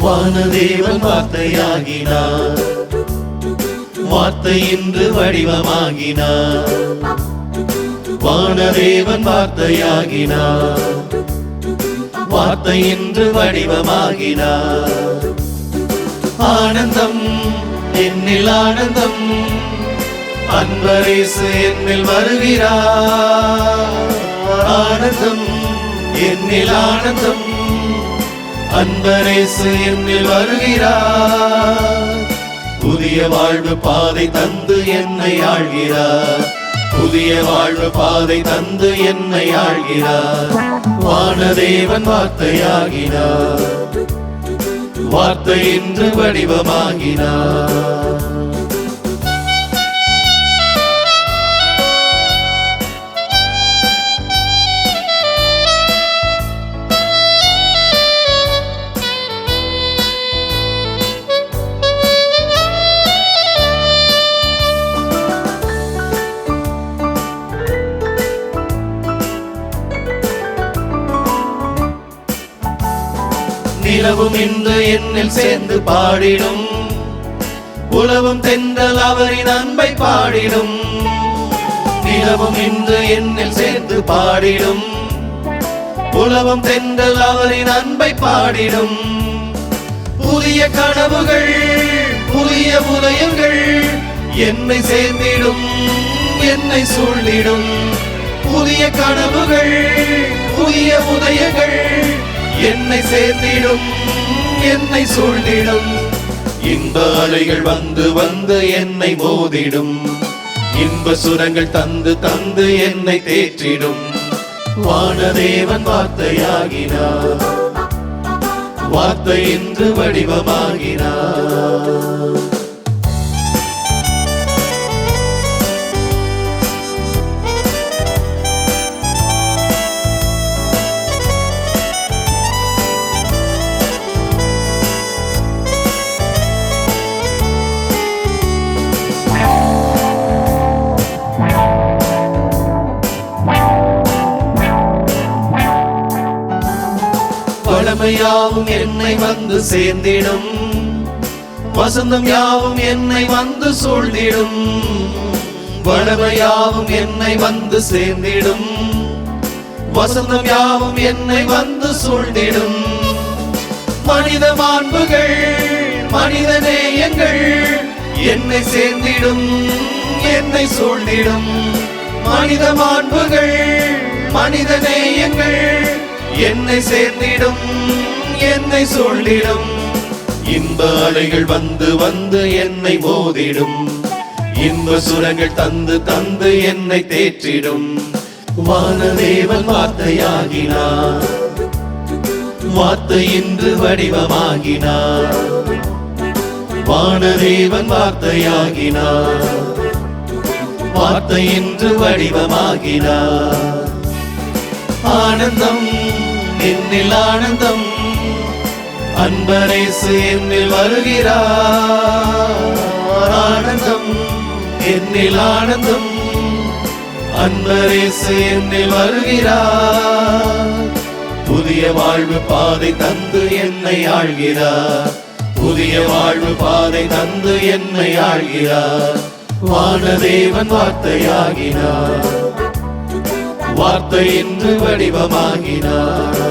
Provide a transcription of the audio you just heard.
வானதேவன் வார்த்தையாகினார். வார்த்தை இன்று வடிவமாகினார். வானதேவன் வார்த்தையாகினார். வார்த்தை இன்று வடிவமாகினார். ஆனந்தம் என்னில் ஆனந்தம். அன்பரேசு என்னில் வருகிறார். ஆனந்தம் என்னில் ஆனந்தம். அன்பரேசு என்னில் வருகிறார். புதிய வாழ்வு பாதை தந்து என்னை ஆழ்கிறார் புதிய வாழ்வு பாதை தந்து என்னை ஆழ்கிறார் வானதேவன் வார்த்தையாகினார். வார்த்தை என்று வடிவமாகினார். நிலவும் இன்று என்னில் சேர்ந்து பாடிடும். உலவும் தென்றல் அவரின் அன்பை பாடிடும். நிலவும் இன்று என்னில் சேர்ந்து பாடிடும். உலவும் தென்றல் அவரின் அன்பை பாடிடும். புதிய கனவுகள் புதிய உதயங்கள் என்னை சேர்ந்திடும் என்னை சூழ்ந்திடும். புதிய கனவுகள் புதிய உதயங்கள் என்னை சேர்ந்திடும் என்னை சூழ்ந்திடும். இன்ப அலைகள் வந்து வந்து என்னை மோதிடும். இன்ப சுரங்கள் தந்து தந்து என்னை தேற்றிடும். வானதேவன் வார்த்தையாகினார். வார்த்தை என்று வடிவமாகினார். பழமையாவும் என்னை வந்து சேர்ந்திடும். வசந்தம் யாவும் என்னை வந்து சூழ்ந்திடும். வளமையாவும் என்னை வந்து சேர்ந்திடும். வசந்தம் யாவும் என்னை வந்து சூழ்ந்திடும். மனித மாண்புகள் மனித நேயங்கள் என்னை சேர்ந்திடும் என்னை சூழ்ந்திடும். மனித மாண்புகள் மனித நேயங்கள் என்னை சேர்ந்திடும் என்னை சொல்லிடும். இன்ப அலைகள் வந்து வந்து என்னை மோதிடும். இன்ப சுரங்கள் தந்து தந்து என்னை தேற்றிடும். வானதேவன் வார்த்தையாகினார் வார்த்தை இன்று வடிவமாகினார் வானதேவன் வார்த்தையாகினார் வார்த்தை இன்று வடிவமாகினார் ஆனந்தம் என்னில் ஆனந்தம். அன்பரேசு என்னில் வருகிறார். ஆனந்தம் என்னில் ஆனந்தம். அன்பரேசு என்னில் வருகிறார். புதிய வாழ்வு பாதை தந்து என்னை ஆழ்கிறார் புதிய வாழ்வு பாதை தந்து என்னை ஆழ்கிறார் வானதேவன் வார்த்தையாகினார். வார்த்தை இன்று வடிவமாகினார்.